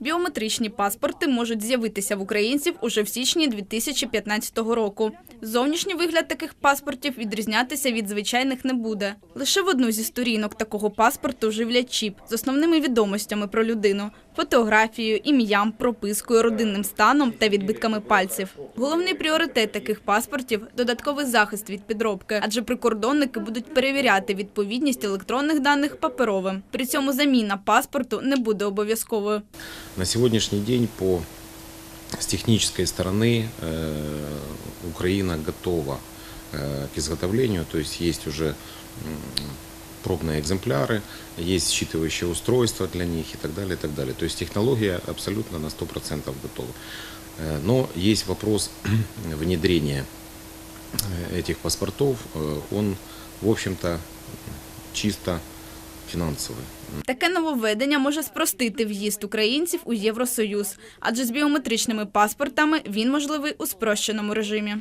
Біометричні паспорти можуть з'явитися в українців уже в січні 2015 року. Зовнішній вигляд таких паспортів відрізнятися від звичайних не буде. Лише в одну зі сторінок такого паспорту живлять чіп з основними відомостями про людину – фотографією, ім'ям, пропискою, родинним станом та відбитками пальців. Головний пріоритет таких паспортів – додатковий захист від підробки, адже прикордонники будуть перевіряти відповідність електронних даних паперовим. При цьому заміна паспорту не буде обов'язковою. На сегодняшний день по с технической стороны э, Украина готова э, к изготовлению, то есть есть уже пробные экземпляры, есть считывающие устройства для них и так далее, и так далее. То есть технология абсолютно на 100% готова. Э, Но есть вопрос внедрения э, этих паспортов, Э, он, в общем-то, чисто финансовый. Таке нововведення може спростити в'їзд українців у Євросоюз, адже з біометричними паспортами він можливий у спрощеному режимі.